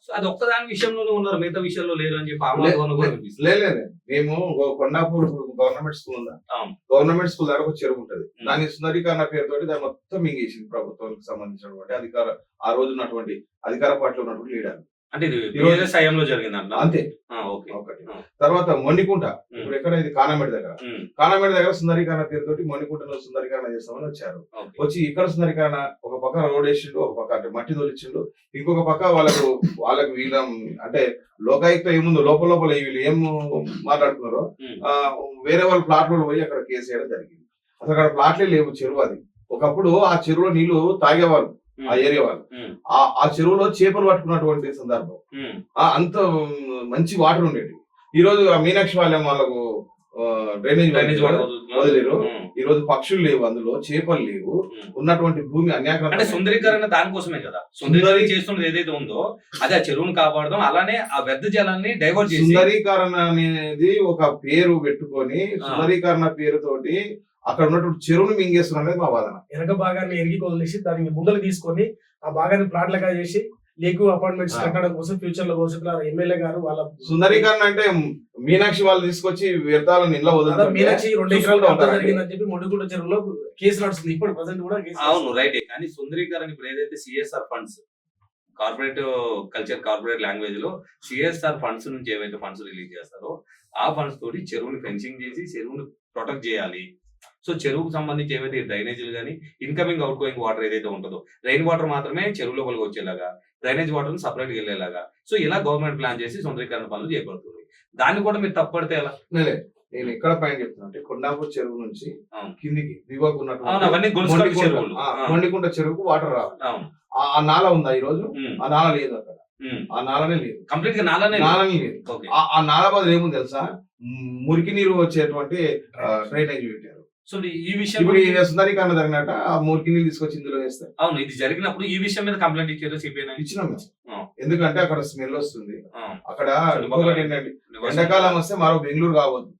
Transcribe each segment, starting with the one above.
So అది ఒక్కదాని విషయంలోనే ఉన్నారు మిగతా విషయంలో లేరు అని చెప్పి ఆమోదం లేదు మేము కొండాపూర్ గవర్నమెంట్ స్కూల్ ఉందా. గవర్నమెంట్ స్కూల్ దగ్గర ఒక చెరువు ఉంటది. దాని సుందరీకరణ పేరుతోటి దాన్ని మొత్తం మింగేసింది ప్రభుత్వానికి సంబంధించినటువంటి అధికార ఆ రోజు ఉన్నటువంటి అధికార పార్టీలో ఉన్నటువంటి లీడర్ అంటే ఇది అంతే. ఒకటి. తర్వాత మొండికుంట. ఇప్పుడు ఎక్కడ ఇది? కానమేడి దగ్గర. కానమేడి దగ్గర సుందరీకరణ పేరుతోటి మొండికుంటలో సుందరీకరణ చేస్తామని వచ్చారు. వచ్చి ఇక్కడ సుందరీకరణ ఒక పక్క రోడ్ వేసిండు ఒక పక్క అంటే మట్టి తోలిచ్చిండు. ఇంకొక పక్క వాళ్ళకు వాళ్ళకు వీళ్ళ అంటే లోకాయుక్త ఏముందో లోపల లోపల వీళ్ళు ఏం మాట్లాడుతున్నారో వేరే వాళ్ళ ప్లాట్లో పోయి అక్కడ కేసు చేయడం జరిగింది. అసలు అక్కడ ప్లాట్లే లేవు చెరువు అది. ఒకప్పుడు ఆ చెరువులో నీళ్ళు తాగేవాళ్ళు. ఆ ఏరియా వాళ్ళు. ఆ ఆ చెరువులో చేపలు పట్టుకున్నటువంటి సందర్భం. అంత మంచి వాటర్ ఉండేది. ఈ రోజు ఆ మీనాక్షి వాళ్ళేమో వాళ్ళకు డ్రైనేజ్ డ్రైనేజ్ వదిలేరు. ఈ రోజు పక్షులు లేవు అందులో చేపలు లేవు. ఉన్నటువంటి భూమి అంటే అన్యాకరణ సుందరీకరణ దానికోసమే కదా. సుందరీకరణ చేస్తున్నది ఏదైతే ఉందో అది ఆ చెరువును కాపాడడం అలానే ఆ వ్యర్థ జలాన్ని డైవర్ట్ చేసి సుందరీకరణ అనేది ఒక పేరు పెట్టుకొని సుందరీకరణ పేరుతోటి అక్కడ ఉన్నటువంటి చెరువును మింగేస్తున్నారు అనేది మా వాదన. వెనక భాగాన్ని ఎరిగి వదిలేసి దానికి ముందలు తీసుకొని ఆ భాగాన్ని ప్లాట్లుగా చేసి లేకు అపార్ట్మెంట్స్. కట్టడం కోసం ఫ్యూచర్లో భవిష్యత్తులో ఎమ్మెల్యే గారు వాళ్ళ సుందరీకరణ అంటే మీనాక్షి వాళ్ళు తీసుకొచ్చి వ్యర్థాలను ఇళ్ళ అదే వదులుతుంటే మీనాక్షి రెండు ఎకరాలు. జరిగిందని చెప్పి మొండిగుంట చెరువులో కేసు నడుస్తుంది. ఇప్పుడు ప్రజెంట్ కూడా కేసు అవును రైట్. కానీ సుందరీకరణ ఇప్పుడు ఏదైతే CSR funds corporate culture corporate లాంగ్వేజ్లో సిఎస్ఆర్ ఫండ్స్ నుంచి ఏవైతే ఫండ్స్ రిలీజ్ చేస్తారో ఆ ఫండ్స్ తోటి చెరువుని ఫెన్సింగ్ చేసి చెరువుని ప్రొటెక్ట్ చేయాలి. సో చెరువుకు సంబంధించి ఏవైతే డ్రైనేజీలు కానీ ఇన్కమింగ్ అవుట్ గోయింగ్ వాటర్ ఏదైతే ఉంటుందో రెయిన్ వాటర్ మాత్రమే చెరువు లోపలికి వచ్చేలాగా డ్రైనేజ్ వాటర్ సపరేట్ వెళ్ళేలాగా. సో ఇలా గవర్నమెంట్ ప్లాన్ చేసి సుందరీకరణ పనులు చేయబడుతుంది దాన్ని కూడా మీరు తప్పడితే ఎలా? నేనే. ఎక్కడ పాయింట్ చెప్తున్నా అంటే కొండాపూర్ చెరువు నుంచి. కిందికి దిగువకు అవును ఉన్నటువంటి చెరువుకు వాటర్ రావాలి. ఆ నాల ఉందా ఈ రోజు ఆ నాల లేదు అక్కడ. ఆ నాలనే లేదు. కంప్లీట్గా నాలానే నాలని లేదు. ఆ- నాల బదులు ఏముంది తెలుసా? మురికి నీరు వచ్చేటువంటి డ్రైనేజ్ పెట్టారు. సో ఈ విషయం సుందరీకరణ జరిగినట్ట ఆ మురికి నీళ్ళు తీసుకొచ్చి ఇందులో వేస్తే అవును ఇది జరిగినప్పుడు ఈ విషయం మీద కంప్లైంట్ ఇచ్చారు సిపిఐ ఇచ్చినాం. ఎందుకంటే అక్కడ స్మెల్ వస్తుంది. అక్కడ ఇంకొకటి ఏంటంటే ఎండాకాలం వస్తే మరో బెంగళూరు కావద్దు.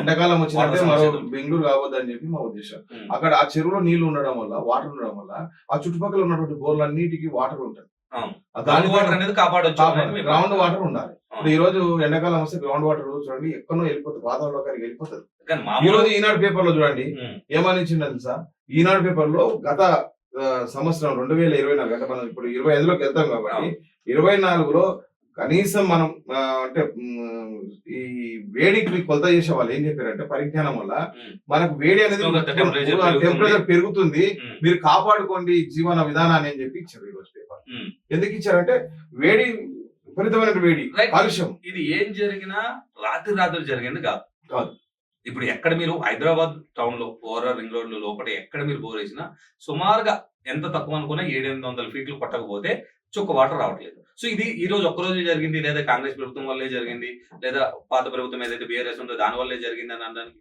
ఎండాకాలం వచ్చినట్టే మరో. బెంగళూరు కావద్దు అని చెప్పి మా ఉద్దేశం. అక్కడ ఆ చెరువులో నీళ్ళు ఉండడం వల్ల వాటర్ ఉండడం వల్ల ఆ చుట్టుపక్కల ఉన్నటువంటి బోర్లన్నిటికీ వాటర్ ఉంటుంది దాని వాటర్ అనేది మీ గ్రౌండ్. వాటర్ ఉండాలి. ఇప్పుడు ఈ రోజు ఎండాకాలం వస్తే గ్రౌండ్ వాటర్ చూడండి ఎక్కడో వెళ్ళిపోతుంది వాతావరణంలోకి వెళ్ళిపోతుంది. కానీ ఈ రోజు ఈనాడు పేపర్లో చూడండి ఉమ్, ఏమని ఇచ్చింది తెలుసా ఈనాడు పేపర్లో గత సంవత్సరం రెండు వేల ఇరవై నాలుగు అంటే మనం ఇప్పుడు ఇరవై ఐదులోకి వెళ్తాం కాబట్టి ఇరవై నాలుగులో కనీసం మనం అంటే ఈ వేడికి కొలత చేసే వాళ్ళు ఏం చెప్పారంటే పరిజ్ఞానం వల్ల మనకు వేడి అనేది. టెంపరేచర్ పెరుగుతుంది. మీరు కాపాడుకోండి జీవన విధానాన్ని అని చెప్పి ఇచ్చారు ఈ రోజు పేపర్. ఎందుకు ఇచ్చారంటే వేడి విపరీతమైన వేడి. కాలుష్యం ఇది ఏం జరిగినా రాత్రి రాత్రి జరిగింది కాదు కాదు. ఇప్పుడు ఎక్కడ మీరు హైదరాబాద్ టౌన్లో ఓవరాల్ రింగ్ రోడ్ లోపల ఎక్కడ మీరు బోర్ వేసినా సుమారుగా ఎంత తక్కువ అనుకున్నా ఏడెనిమిది వందల ఫీట్లు కొట్టకపోతే చుక్క వాటర్ రావట్లేదు సో ఇది ఈ రోజు ఒక్క రోజు జరిగింది. లేదా కాంగ్రెస్ ప్రభుత్వం వల్లే జరిగింది. లేదా పాత ప్రభుత్వం ఏదైతే బీఆర్ఎస్ ఉందో దాని వల్లే జరిగింది అని అనడానికి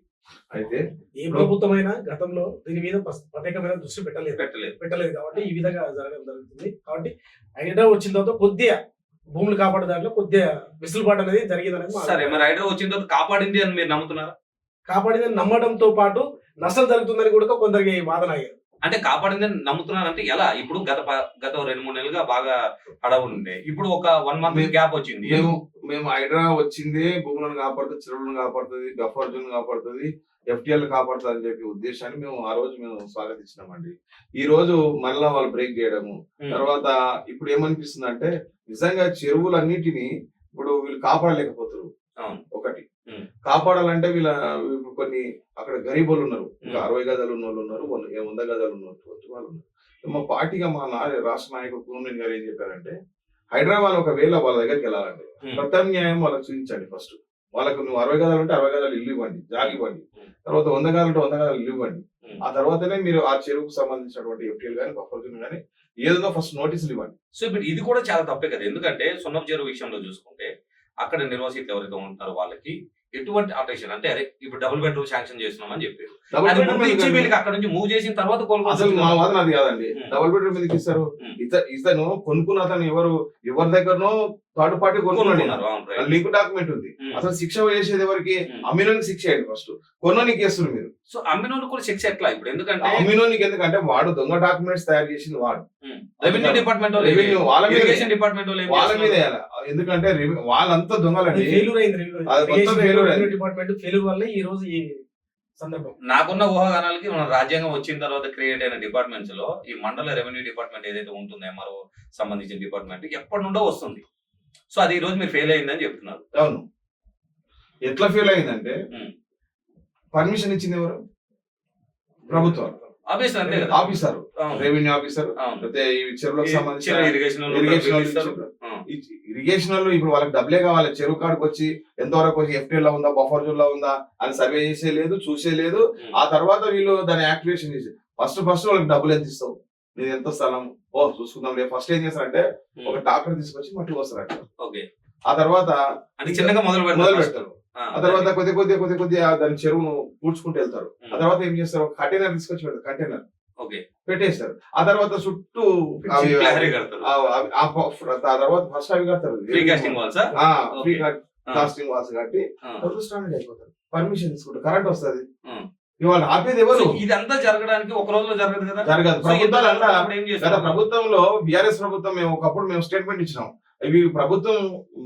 అయితే ఏ ప్రభుత్వమైనా గతంలో దీని మీద ప్రత్యేకమైన దృష్టి పెట్టలేదు. పెట్టలేదు. పెట్టలేదు కాబట్టి ఈ విధంగా జరగడం జరుగుతుంది. కాబట్టి ఐడియా వచ్చిన తర్వాత కొద్దిగా భూములు కాపాడే దాంట్లో కొద్దిగా వెసులుబాటు అనేది జరిగింది అనేది మా సరే మరి హైదరాబాద్ వచ్చిన తర్వాత కాపాడింది అని మీరు నమ్ముతున్నారా? కాపాడిందని నమ్మడంతో పాటు నష్టం జరుగుతుందని కూడా కొందరికి వాదన అయ్యారు. అంటే కాపాడిందని నమ్ముతున్నారంటే ఎలా? ఇప్పుడు గత గత రెండు మూడు నెలలుగా బాగా హడావులు ఉండే ఇప్పుడు ఒక వన్ మంత్ గ్యాప్ వచ్చింది. మేము మేము హైడ్రా వచ్చిందే భూములను కాపాడుతుంది చెరువులను కాపాడుతుంది బఫర్ జోన్ కాపాడుతుంది ఎఫ్టీఎల్ కాపాడుతుంది అని చెప్పి ఉద్దేశాన్ని మేము ఆ రోజు మేము స్వాగతించినామండి. ఈ రోజు మళ్ళా వాళ్ళు బ్రేక్ చేయడము. తర్వాత ఇప్పుడు ఏమనిపిస్తుంది అంటే నిజంగా చెరువులన్నిటిని ఇప్పుడు వీళ్ళు కాపాడలేకపోతారు. ఒకటి. కాపాడాలంటే వీళ్ళ కొన్ని అక్కడ గరీబులు ఉన్నారు. అరవై గదాలు ఉన్న వాళ్ళు ఉన్నారు వంద గదాలు ఉన్నటువంటి వాళ్ళు ఉన్నారు మా పార్టీగా మా నా రాష్ట్ర నాయకుడు కూనూరి గారు ఏం చెప్పారంటే హైదరాబాద్ ఒకవేళ వాళ్ళ దగ్గరికి వెళ్ళాలంటే ప్రత్యామ్నాయం వాళ్ళకి చూపించండి ఫస్ట్. వాళ్ళకు నువ్వు అరవై గదాలు ఉంటే అరవై గదాలు ఇల్లు ఇవ్వండి జాగి ఇవ్వండి. తర్వాత వంద గదాలు ఉంటే వంద గదాలు ఇల్లు ఇవ్వండి. ఆ తర్వాతనే మీరు ఆ చెరువుకు సంబంధించినటువంటి ఎఫ్టీఎల్ కానీ బఫర్ జోన్ కానీ ఏదో ఫస్ట్ నోటీసులు ఇవ్వండి. సో ఇప్పుడు ఇది కూడా చాలా తప్పే కదా. ఎందుకంటే సున్నపు చెరువు విషయంలో చూసుకుంటే అక్కడ నిర్వాసితులు ఎవరైతే ఉంటారో వాళ్ళకి ఎటువంటి ఆపరేషన్ అంటే అరే ఇప్పుడు డబుల్ బెడ్రూమ్ శాంక్షన్ చెప్పారు అది ముందు ఇచ్చి ఎందుకండి? వీళ్ళకి అక్కడ నుంచి మూవ్ చేసిన తర్వాత అసలు మా వాదన అది కాదండి. డబుల్ బెడ్రూమ్ ఎందుకు ఇస్తారు. ఇత ఇతను కొనుక్కున్న అతను ఎవరు ఎవరి దగ్గరనో థర్డ్ పార్టీ కొనుక్కున్నారు right. లింక్ డాక్యుమెంట్ ఉంది. ఉం. అసలు శిక్ష వేసేది ఎవరికి? ఉం. అమ్మినోనికి శిక్ష వేయండి ఫస్ట్ కొన్నోనికి వేస్తున్నారు మీరు. సో అమ్మినోళ్ళు కూడా శిక్ష ఎట్లా ఇప్పుడు? ఎందుకంటే అమ్మినోనికి ఎందుకంటే వాడు దొంగ డాక్యుమెంట్స్ తయారు చేసింది వాడు. రెవెన్యూ డిపార్ట్మెంట్ రెవెన్యూ వాళ్ళ మీద. డిపార్ట్మెంట్ వాళ్ళు మీద ఎందుకంటే రెవెన్యూ- వాళ్ళంతా దొంగలండి. ఫెయిల్యూర్ అయింది అయింది. డిపార్ట్మెంట్ ఫెయిల్యూర్ వల్ల ఈ రోజు ఈ సందర్భం. నాకున్న ఊహాగానాలకి మన రాజ్యాంగం వచ్చిన తర్వాత క్రియేట్ అయిన డిపార్ట్మెంట్స్లో ఈ మండల రెవెన్యూ డిపార్ట్మెంట్ ఏదైతే ఉంటుందో ఎంఆర్ఓ సంబంధించిన డిపార్ట్మెంట్ ఎప్పటి నుండో వస్తుంది. సో అది ఈ రోజు మీరు ఫెయిల్ అయిందని చెప్తున్నారు. అవును. ఎట్లా ఫీల్ అయిందంటే. పర్మిషన్ ఇచ్చింది ఎవరు? ప్రభుత్వం. అంతే కదా. ఆఫీసర్. Revenue officer. లేకపోతే ఈ చెరువులకు సంబంధించిన ఇరిగేషన్ వాళ్ళు వాళ్ళు ఇప్పుడు వాళ్ళకి డబ్బులే కావాలి. చెరువు కాడికి వచ్చి ఎంతవరకు వచ్చి ఎఫ్టీఎల్లో ఉందా బఫర్ జోన్లో ఉందా అని సర్వే చేసే లేదు చూసే లేదు. ఆ తర్వాత వీళ్ళు దాన్ని యాక్టివేషన్ చేసి ఫస్ట్ ఫస్ట్ వాళ్ళకి డబ్బులు ఎంత ఇస్తావు? నీది ఎంత స్థలం? ఓ చూసుకుందాం లేదు ఫస్ట్ ఏం చేస్తారంటే ఒక ట్రాక్టర్ తీసుకొచ్చి మట్టి పోస్తారు ఓకే. ఆ తర్వాత అంటే చిన్నగా మొదలు మొదలు పెడతారు. ఆ తర్వాత కొద్ది కొద్ది కొద్ది కొద్ది దాని చెరువును పూడ్చుకుంటూ వెళ్తారు. ఆ తర్వాత ఏం చేస్తారు? కంటైనర్ తీసుకొచ్చి పెడతారు కంటైనర్ ఓకే. పెట్టేస్తారు. ఆ తర్వాత చుట్టూ ఆ- తర్వాత ఫస్ట్ అవి కడతారు. ఫ్రీ కాస్టింగ్ వాల్సా కట్టి స్టాండర్డ్ అయిపోతారు పర్మిషన్ తీసుకుంటారు. కరెంట్ వస్తుంది. ఇవాళ ఆపేది ఎవరు? ఇదంతా జరగడానికి ఒక రోజులో జరగదు కదా? జరగదు. ప్రభుత్వాలు ప్రభుత్వంలో బిఆర్ఎస్ ప్రభుత్వం మేము ఒకప్పుడు మేము స్టేట్మెంట్ ఇచ్చినాం. ఇవి ప్రభుత్వం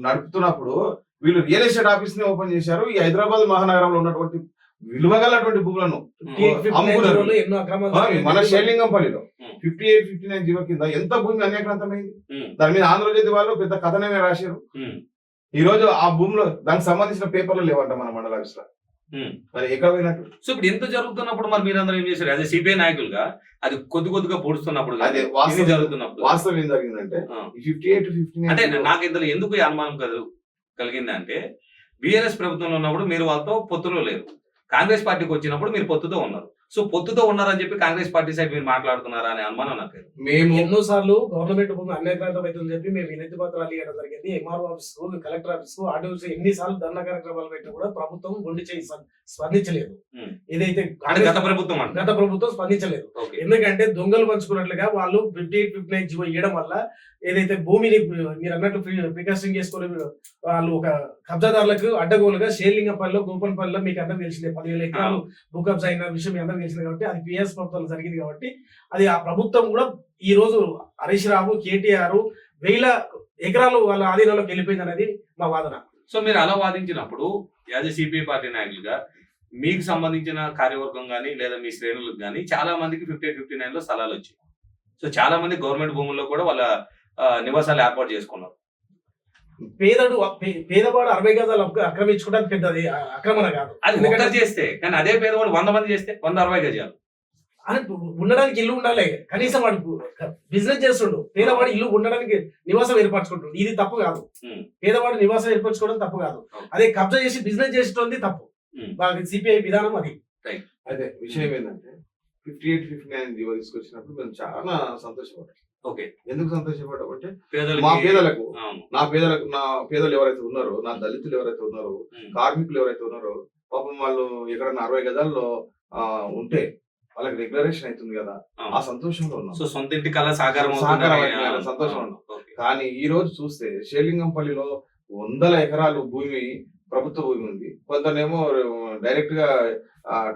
నడుపుతున్నప్పుడు వీళ్ళు రియల్ ఎస్టేట్ ఆఫీస్ని ఓపెన్ చేశారు. ఈ హైదరాబాద్ మహానగరంలో ఉన్నటువంటి విలువగలటువంటి భూములను మన. షేర్లింగంపల్లిలో Hmm. Fifty eight fifty nine GO కింద ఎంత భూమి అన్యాక్రాంతమైంది? ఉమ్, దాని మీద ఆంధ్రజ్యోతి వాళ్ళు పెద్ద కథనమే రాశారు. ఉమ్, ఈ రోజు ఆ భూమిలో దానికి సంబంధించిన పేపర్లు లేవంట మన మండల ఆఫీస్. మరి ఎక్కడ పోయినట్టు? సో ఇప్పుడు ఎంత జరుగుతున్నప్పుడు మరి మీరందరూ ఏం చేశారు? అదే సిపిఐ నాయకులుగా అది కొద్ది కొద్దిగా పొడుస్తున్నప్పుడు అదే జరుగుతున్నప్పుడు. వాస్తవం ఏం జరిగిందంటే. ఫిఫ్టీ ఎయిట్ ఫిఫ్టీ అంటే నాకు ఇందులో ఎందుకు అనుమానం కలు కలిగింది అంటే బిఆర్ఎస్ ప్రభుత్వంలో ఉన్నప్పుడు మీరు వాళ్ళతో పొత్తులో లేరు. కాంగ్రెస్ పార్టీకి వచ్చినప్పుడు మీరు పొత్తుతో ఉన్నారు. సో పొత్తుతో ఉన్నారని చెప్పి కాంగ్రెస్ పార్టీ సైడ్ మీరు మాట్లాడుతున్నారా అనే అనుమానం నాకు. మేము ఎన్నో సార్లు గవర్నమెంట్ భూమి అన్యాక్రాంతం అవుతుందని చెప్పి మేము వినతి పత్రాలు ఇవ్వడం జరిగింది. ఎంఆర్ఓ ఆఫీస్కు కలెక్టర్ ఆఫీస్కు ఆర్డీఓ ఎన్ని సార్లు ధర్నా కార్యక్రమాలు పెట్టినా కూడా ప్రభుత్వం గుండి చేయి స్ప- స్పందించలేదు. ఏదైతే గత ప్రభుత్వం అంటే గత ప్రభుత్వం స్పందించలేదు. ఓకే. ఎందుకంటే దొంగలు పంచుకున్నట్లుగా వాళ్ళు fifty eight fifty nine GO ఇవ్వడం వల్ల ఏదైతే భూమిని మీరు అన్నట్టు ప్రికాస్టింగ్ చేసుకొని వాళ్ళు ఒక కబ్జాదారులకు అడ్డగోలుగా షేర్లింగపల్లిలో గోపన్పల్లిలో మీకు అందరికి తెలిసిందే. పదివేల ఎకరాలు భూ కబ్జా అయిన విషయం మీ అందరికి చేసింది కాబట్టి అది పిఎస్ ప్రభుత్వం జరిగింది కాబట్టి అది ఆ ప్రభుత్వం కూడా ఈ రోజు హరీష్ రావు కేటీఆర్ వేల ఎకరాలు వాళ్ళ ఆధీనంలోకి వెళ్ళిపోయింది అనేది మా వాదన. సో మీరు అలా వాదించినప్పుడు యాజ్ సిపిఐ పార్టీ నాయకులుగా మీకు సంబంధించిన కార్యవర్గం కానీ లేదా మీ శ్రేణులకు కానీ చాలా మందికి ఫిఫ్టీ ఫిఫ్టీ నైన్లో స్థలాలు వచ్చాయి. సో చాలా మంది గవర్నమెంట్ భూముల్లో కూడా వాళ్ళ నివాసాలు ఏర్పాటు చేసుకున్నారు. పేదడు పేదవాడు అరవై గజాలు ఆక్రమించుకోవడానికి పెద్దది ఆ, ఆక్రమణ కాదు. అది చేస్తే కానీ అదే పేదవాడు వంద మంది చేస్తే వంద అరవై గజాలు. అని ఉండడానికి ఇల్లు ఉండాలి. కనీసం వాడు బిజినెస్ చేస్తుండు. పేదవాడు ఇల్లు ఉండడానికి నివాసం ఏర్పరచుకుంటుండు. ఇది తప్పు కాదు. పేదవాడు నివాసం ఏర్పరచుకోవడం తప్పు కాదు. అదే కబ్జా చేసి బిజినెస్ చేసేటోంది తప్పు. సిపిఐ విధానం అది. అదే విషయం ఏంటంటే fifty eight fifty nine GO తీసుకొచ్చినప్పుడు మేము చాలా సంతోషపడ్డాం. ఓకే. ఎందుకు సంతోషపడ్డాం అంటే మా పేదలకి. నా పేదలకు నా పేదలు ఎవరైతే ఉన్నారో నా దళితులు ఎవరైతే ఉన్నారో. కార్మికులు ఎవరైతే ఉన్నారో పాపం వాళ్ళు ఎక్కడన్నా అరవై గదాల్లో ఉంటే వాళ్ళకి రెగ్యులరేషన్ అవుతుంది కదా. ఆ సంతోషంలో ఉన్నాం. సో సొంత ఇంటి కళ సాకారం సంతోషం ఉన్నాం. కానీ ఈ రోజు చూస్తే షేర్లింగంపల్లిలో వందల ఎకరాలు భూమి ప్రభుత్వ భూమి ఉంది. కొంతనేమో డైరెక్ట్గా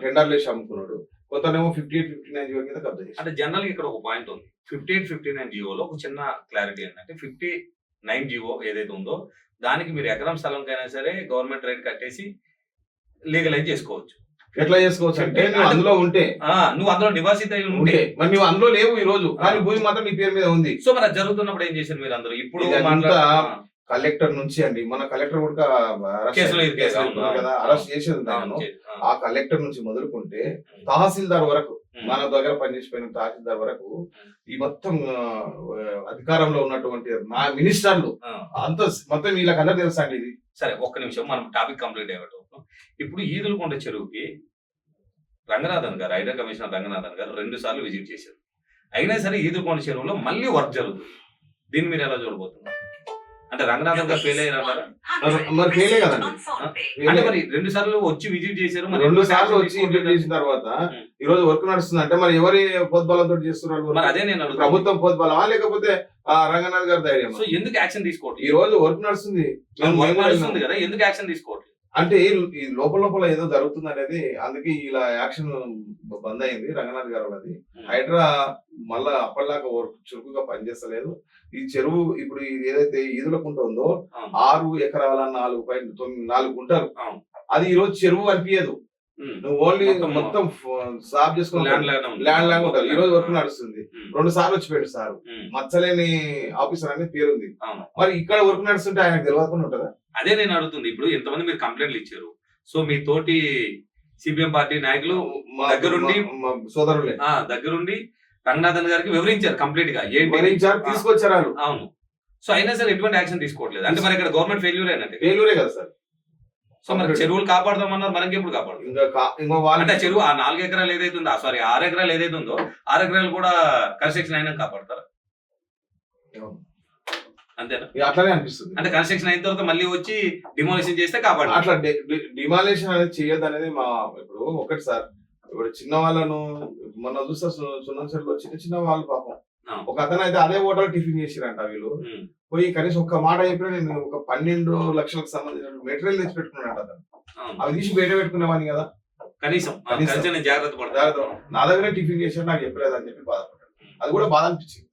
టెండర్లు వేసి అమ్ముకున్నాడు. కొంతనేమో fifty eight fifty nine GO కింద కబ్జా చేశాడు అంటే జనరల్ ఇక్కడ ఒక పాయింట్ ఉంది. ఫిఫ్టీ ఎయిట్ ఫిఫ్టీ నైన్ జియోలో ఒక చిన్న క్లారిటీ ఏంటంటే ఫిఫ్టీ నైన్ జియో ఏదైతే ఉందో దానికి మీరు ఎకరం స్థలంకైనా సరే గవర్నమెంట్ రేట్ కట్టేసి లీగలైజ్ చేసుకోవచ్చు. ఎట్లా చేసుకోవచ్చు అంటే నువ్వు అందులో ఉంటే. నువ్వు అందులో నివాసిత అయి ఉంటే. మరి నువ్వు అందులో లేవు ఈ రోజు. కానీ భూమి మాత్రం నీ పేరు మీద ఉంది. సో మరి జరుగుతున్నప్పుడు ఏం చేశారు మీరు అందరూ ఇప్పుడు కలెక్టర్ నుంచి అండి. మన కలెక్టర్ కూడా. కదా అరెస్ట్ చేసేది ఆ, కలెక్టర్ నుంచి మొదలుకుంటే తహసీల్దార్ వరకు మన దగ్గర పనిచేసిపోయిన తహసీల్దార్ వరకు ఈ మొత్తం అధికారంలో ఉన్నటువంటి నా మినిస్టర్లు. అంత మొత్తం వీళ్ళకి అందరూ తెలుసా అండి ఇది? సరే ఒక్క నిమిషం. మనం టాపిక్ కంప్లీట్ అయ్యేటప్పుడు ఇప్పుడు ఈదులకొండ చెరువుకి రంగనాథన్ గారు ఐడర్ కమిషనర్ రంగనాథన్ గారు రెండు సార్లు విజిట్ చేశారు. అయినా సరే ఈదులకొండ చెరువులో మళ్ళీ వర్క్ జరుగుతుంది. దీన్ని మీరు ఎలా చూడబోతున్నారు? అంటే రంగనాథన్ గారు ఫెయిల్ అయ్యారంటారా మరి ఫెయిలే కదండి? అంటే మరి రెండు సార్లు వచ్చి విజిట్ చేశారు మరి రెండు సార్లు వచ్చి? ఇంటర్వ్యూ చేసిన తర్వాత ఉం. ఈ రోజు వర్క్ నడుస్తుంది అంటే మరి ఎవరి పొద్దుబలంతో చేస్తున్నారు మరి అదే నేను ప్రభుత్వం పొద్దుబలమా లేకపోతే ఆ, రంగనాథ్ గారి ధైర్యం సో ఎందుకు యాక్షన్ ఈ తీసుకోవట్లేదు రోజు వర్క్ నడుస్తుంది. నడుస్తుంది కదా ఎందుకు యాక్షన్ తీసుకోవట్లేదు? అంటే ఈ- ఈ లోపల లోపల ఏదో జరుగుతుంది అనేది అందుకే ఇలా యాక్షన్ బంద్ అయింది రంగనాథ్ గారు అది హైడ్రా మళ్ళా అప్పటిలాగా చురుకుగా పనిచేస్తలేదు ఈ చెరువు ఇప్పుడు ఇది ఏదైతే ఈదుల కుంట ఉందో. ఆరు ఎకరాల నాలుగు పాయింట్ తొమ్మిది నాలుగు గుంటలు. అది ఈ రోజు చెరువు అనిపించదు. నువ్వు ఓన్లీ మొత్తం- సాఫ్ చేసుకుని ల్యాండ్ లాగా ఉంటుంది ఈ రోజు వర్క్ నడుస్తుంది. రెండు సార్లు వచ్చిపోయాడు సార్ ఉమ్. మచ్చలేని ఆఫీసర్ అనేది పేరుంది. మరి ఇక్కడ వర్క్ నడుస్తుంటే ఆయనకు తెలియకుండా ఉంటుందా అదే నేను అడుగుతుంది ఇప్పుడు ఎంతమంది మీరు కంప్లైంట్లు ఇచ్చారు సో మీ తోటి సిపిఎం పార్టీ నాయకులు మా దగ్గరుండి- సోదరులే దగ్గరుండి రంగనాథన్ గారికి వివరించారు కంప్లీట్గా. ఏంటి? వివరించారు తీసుకొచ్చారు అవును. సో అయినా సరే ఎటువంటి యాక్షన్ తీసుకోవట్లేదు. అంటే మరి ఇక్కడ గవర్నమెంట్ ఫెయిల్యూర్ అయినట్టు ఫెయిల్యూరే కదా సార్. సో మరి చెరువులు కాపాడదామన్నారు మనకి ఎప్పుడు కాపాడదు? ఇంకా కా- ఇంకో వాళ్ళు అంటే చెరువు ఆ నాలుగు ఎకరాలు ఏదైతే ఉందో సారీ ఆరు ఎకరాలు ఏదైతే ఉందో ఆరు ఎకరాలు కూడా కన్స్ట్రక్షన్ అయినా కాపాడతారా? అంతేనా? అట్లానే అనిపిస్తుంది. అంటే కన్స్ట్రక్షన్ అయిన తర్వాత మళ్ళీ వచ్చి డిమాలిషన్ చేస్తే కాపాడాలి అట్లా డిమాలేషన్ అనేది చేయొద్దు అనేది మా ఇప్పుడు ఒకటి సార్. ఇప్పుడు చిన్న వాళ్ళను మొన్న చూస్తే సు- సున్నంచెరులో చిన్న చిన్న వాళ్ళు పాపం. ఒక అతను అయితే అదే హోటల్ టిఫిన్ చేసిరంట వీళ్ళు. పోయి కనీసం ఒక్క మాట చెప్పినా నేను ఒక పన్నెండు లక్షలకు సంబంధించిన మెటీరియల్ తెచ్చి పెట్టుకున్నాడు అతను. అవి తీసి బయట పెట్టుకునేవాని కదా. కనీసం. జాగ్రత్త జాగ్రత్త. నా దగ్గరే టిఫిన్ చేశారు నాకు చెప్పలేదు అని చెప్పి బాధపడ్డాడు. అది కూడా బాధ అనిపించింది.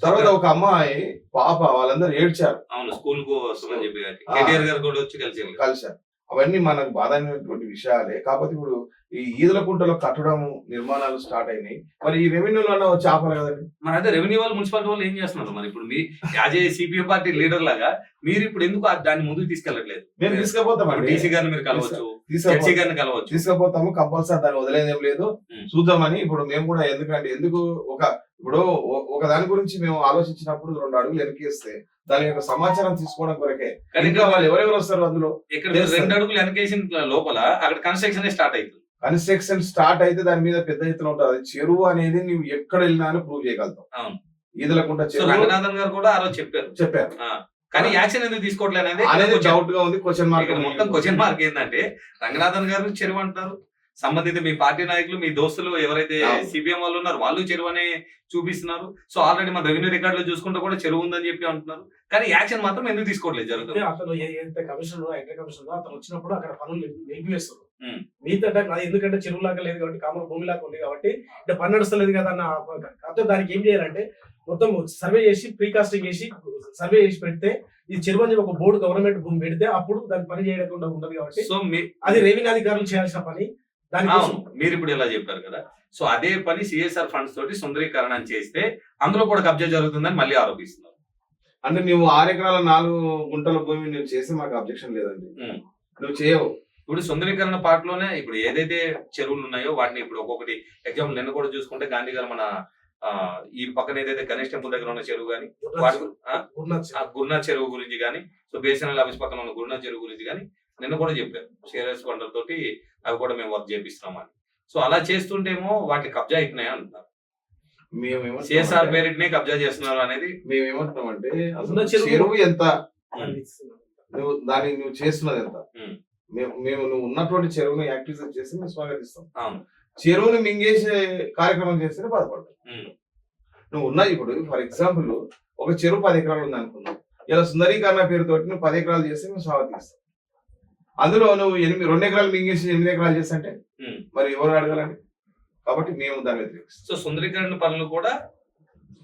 తర్వాత ఒక అమ్మాయి పాప వాళ్ళందరూ ఏడ్చారు. అవును స్కూల్కు వస్తుందని చెప్పి కేటీఆర్ గారు కూడా వచ్చి కలిసి. కలిశారు. అవన్నీ మనకు బాధ అయినటువంటి విషయాలే. కాకపోతే ఇప్పుడు ఈ ఈదుల కుంటలో కట్టడం నిర్మాణాలు స్టార్ట్ అయినాయి. మరి ఈ రెవెన్యూలో వచ్చి ఆపాలి కదండి. మరి అదే రెవెన్యూ వాళ్ళు మున్సిపాలిటీ వాళ్ళు ఏం చేస్తున్నారు? మరి ఇప్పుడు మీ as a CPM party leader లాగా మీరు ఇప్పుడు ఎందుకు దాన్ని ముందుకు తీసుకెళ్ళట్లేదు? మేము తీసుకుపోతామండి డీసీ గారిని మీరు కలవచ్చు. తీసుకుపోతాము. కంపల్సరీ దాన్ని వదిలేదేం లేదు. చూద్దామని ఇప్పుడు మేము కూడా ఎందుకంటే ఎందుకు ఒక ఇప్పుడు ఒక దాని గురించి మేము ఆలోచించినప్పుడు రెండు అడుగులు వెనకేస్తే దాని యొక్క సమాచారం తీసుకోవడం కొరకే. ఇంకా వాళ్ళు ఎవరెవరు వస్తారు అందులో? ఇక్కడ. రెండు అడుగులు వెనకేసిన లోపల అక్కడ కన్స్ట్రక్షన్ స్టార్ట్ అవుతుంది కన్స్ట్రక్షన్ స్టార్ట్ అయితే దాని మీద పెద్ద ఎత్తున ఉంటుంది. చెరువు అనేది నువ్వు ఎక్కడ వెళ్ళినా అని ప్రూవ్ చేయగలుగుతావు. చెరువు. రంగనాథన్ గారు కూడా ఆ రోజు చెప్పారు. చెప్పారు. కానీ యాక్షన్ ఎందుకు తీసుకోవట్లేదు అనేది డౌట్గా ఉంది క్వశ్చన్ మార్క్ మొత్తం క్వశ్చన్ మార్క్ ఏంటంటే రంగనాథన్ గారు చెరువు అంటారు సంబంధిత మీ పార్టీ నాయకులు మీ దోస్తులు ఎవరైతే. సిపిఎం వాళ్ళు ఉన్నారు వాళ్ళు చెరువు అనే చూపిస్తున్నారు. సో ఆల్రెడీ మన రెవెన్యూ రికార్డులో చూసుకుంటే కూడా చెరువు ఉందని చెప్పి అంటున్నారు. కానీ యాక్షన్ మాత్రం ఎందుకు తీసుకోవట్లేదు జరుగుతుంది అతను ఏదైతే కమిషనర్ ఐటీ కమిషనర్ అతను వచ్చినప్పుడు అక్కడ పనులు నిలిపివేస్తారు. మిగతా టైం అది ఎందుకంటే చెరువు లాగా లేదు కాబట్టి కామన్ భూమి లాగా ఉంది కాబట్టి అంటే పని నడుస్తలేదు కదా అన్న కాకపోతే దానికి ఏం చేయాలంటే మొత్తం సర్వే చేసి ప్రీకాస్టింగ్ చేసి సర్వే చేసి పెడితే ఇది చెరువు అని ఒక బోర్డు గవర్నమెంట్ భూమి పెడితే అప్పుడు దాని పని చేయకుండా ఉండదు కాబట్టి సో అది రెవెన్యూ అధికారులు చేయాల్సిన పని. దానికోసం మీరు ఇప్పుడు ఇలా చెప్పారు కదా. సో అదే పని సిఎస్ఆర్ ఫండ్స్ తోటి సుందరీకరణ చేస్తే అందులో కూడా కబ్జా జరుగుతుందని మళ్ళీ ఆరోపిస్తున్నారు. అంటే నువ్వు ఆరు ఎకరాల నాలుగు గుంటల భూమి నువ్వు చేస్తే మాకు అబ్జెక్షన్ లేదండి. నువ్వు చేయవు. ఇప్పుడు సుందరీకరణ పాటలోనే ఇప్పుడు ఏదైతే చెరువులు ఉన్నాయో వాటిని ఇప్పుడు ఒక్కొక్కటి ఎగ్జాంపుల్ నిన్న కూడా చూసుకుంటే గాంధీ గారు మన ఈ పక్కన ఏదైతే గణేష్ టెంపుల్ దగ్గర ఉన్న చెరువు కానీ గురునాథ్ చెరువు. గురించి కానీ సో బేసినల్ ఆఫీస్ పక్కన ఉన్న గురునాథ్ చెరువు గురించి కానీ నిన్న కూడా చెప్పారు. షేరర్స్ ఫండర్ తోటి అవి కూడా మేము వర్క్ చేపిస్తున్నామని. సో అలా చేస్తుంటేమో వాటి కబ్జా అవుతున్నాయి అంటున్నారు. మేము సిఎస్ఆర్ పేరిట్నే కబ్జా చేస్తున్నారు అనేది మేము ఏమంటున్నామంటే అసలు ఉన్న చెరువు- ఎంత. నువ్వు దాన్ని నువ్వు చేస్తున్నది ఎంత. మేము మేము నువ్వు ఉన్నటువంటి చెరువును యాక్టివిటీ చేసి మేము స్వాగతిస్తాం. చెరువుని మింగేసే కార్యక్రమం చేస్తేనే బాధపడతాం. నువ్వు ఉన్నాయి ఇప్పుడు ఫర్ ఎగ్జాంపుల్ ఒక చెరువు పది ఎకరాలు ఉంది అనుకున్నావు ఇలా సుందరీకరణ పేరుతోటి నువ్వు పది ఎకరాలు చేస్తే మేము స్వాగతిస్తాం. అందులో నువ్వు ఎనిమిది రెండు ఎకరాలు మింగేసి ఎనిమిది ఎకరాలు చేస్తే ఉం. మరి ఎవరు అడగాలండి కాబట్టి మేము దాన్ని వ్యతిరేకిస్తాం సో సుందరీకరణ పనులు కూడా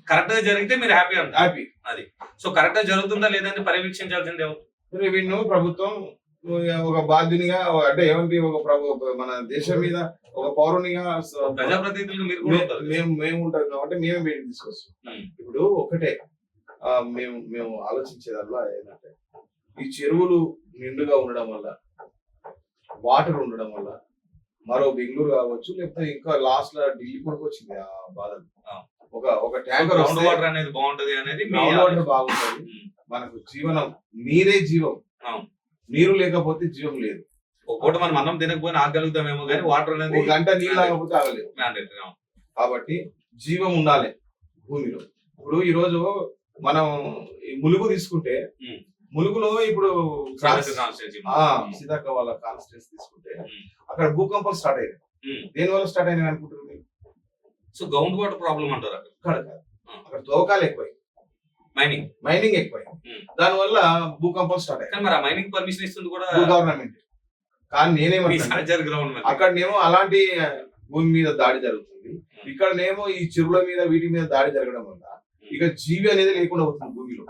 కరెక్ట్గా జరిగితే మీరు హ్యాపీ అంటారు. హ్యాపీ. సో కరెక్ట్గా జరుగుతుందా లేదని పర్యవేక్షించాల్సింది ఎవరు? రెవెన్యూ ప్రభుత్వం ఒక బాధ్యునిగా అంటే ఏమంటే ఒక ప్రభు మన దేశం మీద ఒక పౌరునిగా ఉంటారు. మేము మేము ఉంటాం కాబట్టి మేమే బయటకు తీసుకొస్తాం. ఇప్పుడు ఒకటే మేము మేము ఆలోచించేదల్లా ఏంటంటే ఈ చెరువులు నిండుగా ఉండడం వల్ల వాటర్ ఉండడం వల్ల మరో బెంగళూరు కావచ్చు లేకపోతే ఇంకా లాస్ట్లో ఢిల్లీ కూడా వచ్చింది ఆ బాధ. ఒక ఒక ట్యాంకర్ గ్రౌండ్ వాటర్ అనేది బాగుంటది అనేది గ్రౌండ్ వాటర్. బాగుంటుంది. మనకు జీవనం నీరే జీవం. నీరు లేకపోతే జీవం లేదు ఒక పూట మనం అన్నం తినకపోయినా ఆగలుగుతామేమో కానీ వాటర్ అనేది గంట నీళ్ళు లేకపోతే ఆగలేదు. కాబట్టి జీవం ఉండాలి భూమిలో ఇప్పుడు ఈ రోజు మనం ఈ ములుగు తీసుకుంటే. ములుగులో ఇప్పుడు సీతక్క వాళ్ళ కాన్స్టిట్యూన్స్ తీసుకుంటే. అక్కడ భూకంపాలు స్టార్ట్ అయ్యాయి. దేని వల్ల స్టార్ట్ అయినాయి అనుకుంటున్నారు మీరు? సో గ్రౌండ్ వాటర్ ప్రాబ్లం అంటారు అక్కడ. అక్కడ. అక్కడ తవ్వకాలు ఎక్కువై మైనింగ్ మైనింగ్ ఎక్కువై. దాని వల్ల భూకంపాలు స్టార్ట్ అయ్యాయి మరి ఆ మైనింగ్ పర్మిషన్ ఇస్తుంది కూడా గవర్నమెంట్ కానీ నేనేమంటాను గ్రౌండ్ మరి. అక్కడనేమో అలాంటి భూమి మీద దాడి జరుగుతుంది. ఇక్కడనేమో ఈ చెరువుల మీద వీటి మీద దాడి జరగడం వల్ల ఇక జీవి అనేది లేకుండా అవుతుంది భూమిలో.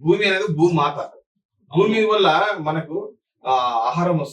భూమి అనేది భూమాత. భూమి వల్ల మనకు ఆ, ఆహారం వస్తుంది.